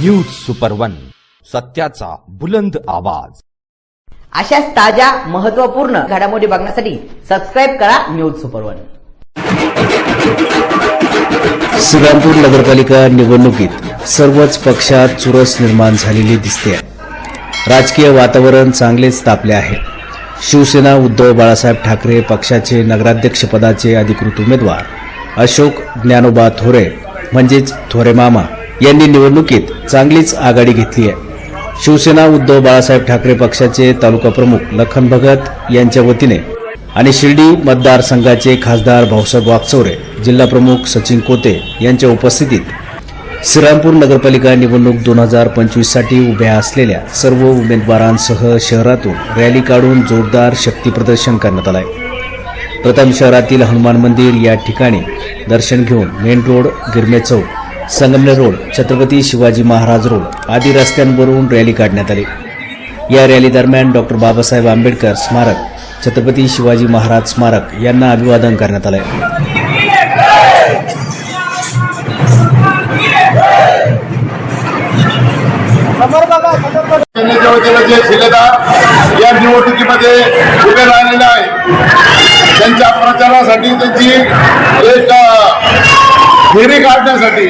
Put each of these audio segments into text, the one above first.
News super one सत्याचा बुलंद आवाज. अशाच ताज्या महत्त्वपूर्ण घडामोडी बघण्यासाठी सबस्क्राईब करा न्यूज सुपर वन श्रीरामपूर नगरपालिका निवडणुकीत सर्वच पक्षात चुरस निर्माण झालेली दिसते. राजकीय वातावरण चांगलेच तापले आहे. शिवसेना उद्धव बाळासाहेब ठाकरे पक्षाचे नगराध्यक्षपदाचे अधिकृत उमेदवार अशोक ज्ञानोबा थोरे म्हणजेच थोरे मामा यांनी निवडणुकीत चांगलीच आघाडी घेतली आहे. शिवसेना उद्धव बाळासाहेब ठाकरे पक्षाचे तालुका प्रमुख लखन भगत यांच्या वतीने आणि शिर्डी मतदारसंघाचे खासदार भाऊसाहेब वागचौरे जिल्हा प्रमुख सचिन कोते यांच्या उपस्थितीत श्रीरामपूर नगरपालिका निवडणूक दोन हजार पंचवीससाठी उभ्या असलेल्या सर्व उमेदवारांसह शहरातून रॅली काढून जोरदार शक्ती प्रदर्शन करण्यात आलं आहे प्रथम शहरातील हनुमान मंदिर या ठिकाणी दर्शन घेऊन main road Girme Chowk Sangamner road Chhatrapati Shivaji Maharaj road आदी रस्त्यांवरून रॅली काढण्यात आली. या रॅली दरम्यान डॉक्टर बाबासाहेब आंबेडकर स्मारक छत्रपती शिवाजी महाराज स्मारक यांना अभिवादन करण्यात आलंय. या निवडणुकीमध्ये उभे राहिलेले आहे त्यांच्या प्रचारासाठी त्यांची एक फेरी काढण्यासाठी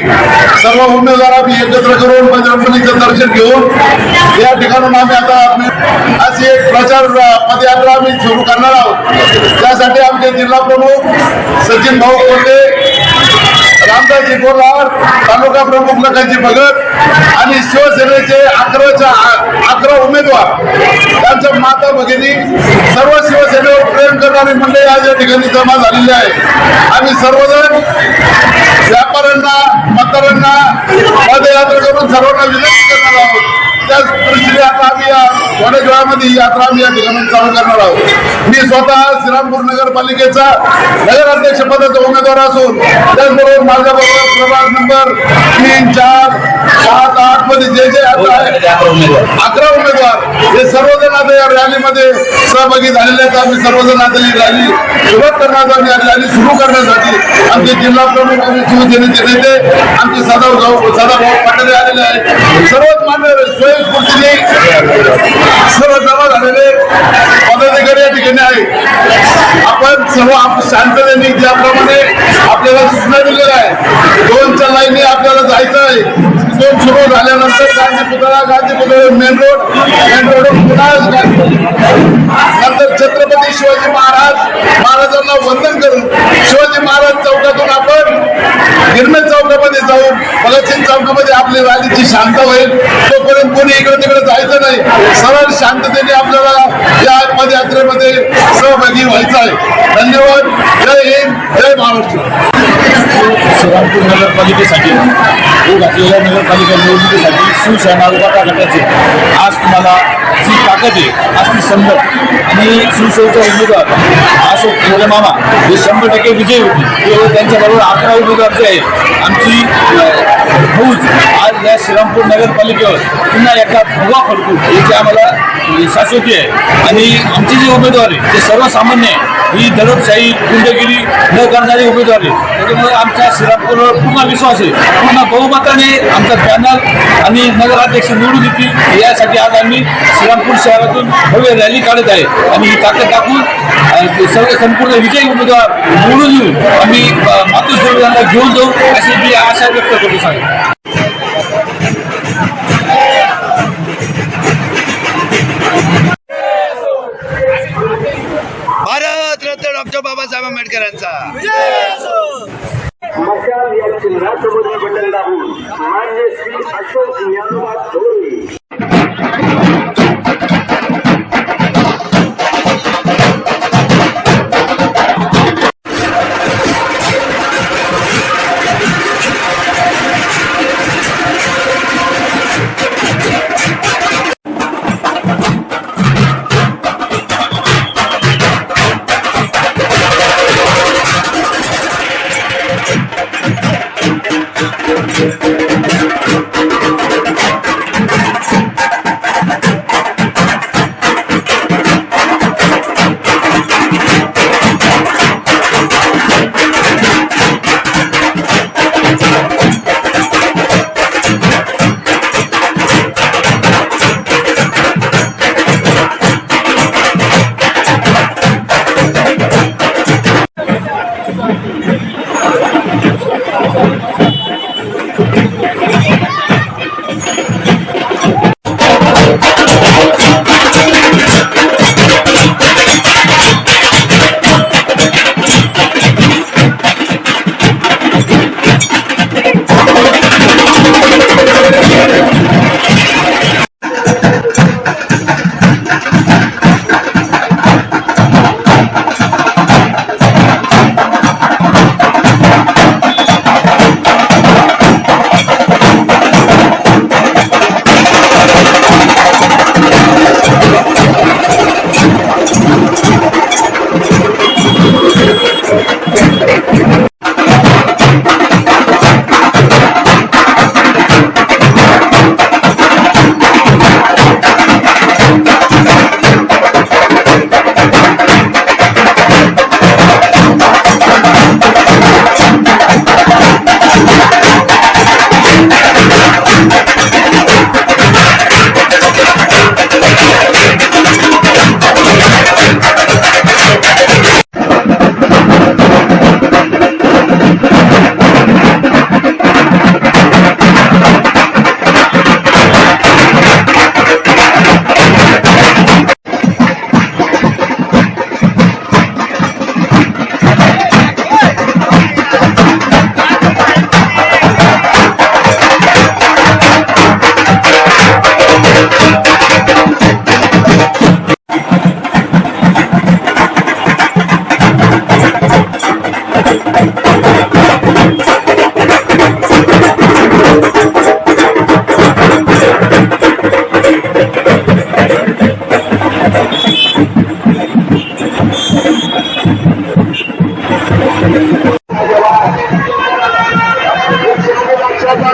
सर्व उमेदवार आम्ही एकत्र करून बजरंगबलीचं दर्शन घेऊन या ठिकाणून आम्ही आता अशी एक प्रचार पदयात्रा आम्ही सुरू करणार आहोत. त्यासाठी आमचे जिल्हा प्रमुख सचिन भाऊ कोटे रामदासजी बोरवार तालुका प्रमुख लखनजी भगत आणि शिवसेनेचे अकराच्या अकरा उमेदवार. त्यांच्या माता भगिनी सर्व शिवसेनेवर प्रेम करणारी मंडळी आज या ठिकाणी जमा झालेली आहे. आणि सर्वजण व्यापाऱ्यांना मतदारांना पदयात्रा करून सर्वांना विनंती करणार आहोत. त्याच परिस्थिती आता आम्ही या ही यात्रा आम्ही या ठिकाणी चालू करणार आहोत. मी स्वतः श्रीरामपूर नगरपालिकेचा नगराध्यक्ष पदाचा उमेदवार असून त्याचबरोबर माझ्याबरोबर प्रभाग नंबर तीन चार सात आठमध्ये जे जे अकरा उमेदवार. या रॅलीमध्ये सहभागी झालेले आहेत. आम्ही सर्वजण आता ही रॅली सुरुवात करण्यासाठी आणि रॅली सुरू करण्यासाठी आमचे जिल्हा प्रमुख आणि शिवसेनेचे नेते आमचे सदाभाऊ सदाभाऊ पाटील आलेले आहेत. सर्वच मान्य स्वयंस्फूर्तीने सर्व जमा झालेले पदाधिकारी आहे आपण सर्व शांततेने ज्याप्रमाणे आपल्याला सूचना दिलेल्या आहे दोनच्या लाईनी आपल्याला जायचं आहे दोन सुरू झाल्यानंतर गांधी पुतळा गांधी पुतळा मेन रोड मेन रोड पुन्हा नंतर छत्रपती शिवाजी महाराज महाराजांना वंदन करून शिवाजी महाराज चौकातून आपण गिरमे जाऊन भगतसिंग चौकामध्ये आपली रॅलीची शांत होईल. तोपर्यंत कोणी इकडे तिकडे जायचं नाही. सरळ शांततेने आपल्याला या पदयात्रेमध्ये सहभागी व्हायचं आहे. धन्यवाद. जय हिंद. जय महाराष्ट्र. श्रीरामपूर नगरपालिकेसाठी होऊ असलेल्या नगरपालिका निवडणुकीसाठी शिवसेना उभाटा गटाचे आज तुम्हाला जी ताकद आहे आज ती समजत आणि शिवसेनेचा उमेदवार अशोक मोरे मामा हे शंभर टक्के विजयी होते ते त्यांच्याबरोबर अकरा उमेदवार जे आहेत आमची भूज फौज आज या श्रीरामपूर नगरपालिकेवर पुन्हा एका भगवा फडकू. याची आम्हाला शाश्वती आहे. आणि आमचे जे उमेदवार आहे ते सर्वसामान्य आहे. ही दडपशाही गुंडगिरी न करणारे उमेदवार आहे. त्याच्यामुळे आमच्या श्रीरामपूरवर पूर्ण विश्वास आहे. पूर्ण बहुमताने आमचा पॅनल आणि नगराध्यक्ष निवडून येतील. यासाठी आज आम्ही श्रीरामपूर शहरातून भव्य रॅली काढत आहे. आणि ही ताकद दाखवून सर्व संपूर्ण विजयी उमेदवार निवडून येऊन आम्ही अ, घेऊन जाऊ अशी मी आशा व्यक्त करतो सांगेन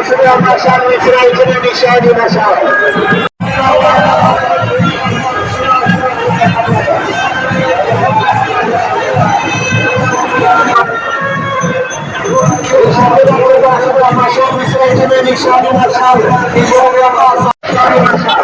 karşılıyor Maşar ve kirayıcının işaret Maşar. Maşar ve kirayıcının işaret Maşar. İzlediğiniz için.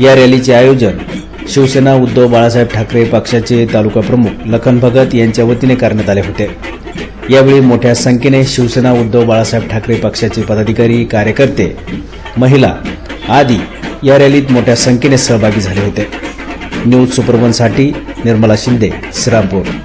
या रॅलीचे आयोजन शिवसेना उद्धव बाळासाहेब ठाकरे पक्षाचे तालुका प्रमुख लखन भगत यांच्या वतीने करण्यात आले होते. यावेळी मोठ्या संख्येने शिवसेना उद्धव बाळासाहेब ठाकरे पक्षाचे पदाधिकारी कार्यकर्ते महिला आदी या रॅलीत मोठ्या संख्येने सहभागी झाले होते. न्यूज सुपरवनसाठी निर्मला शिंदे श्रीरामपूर.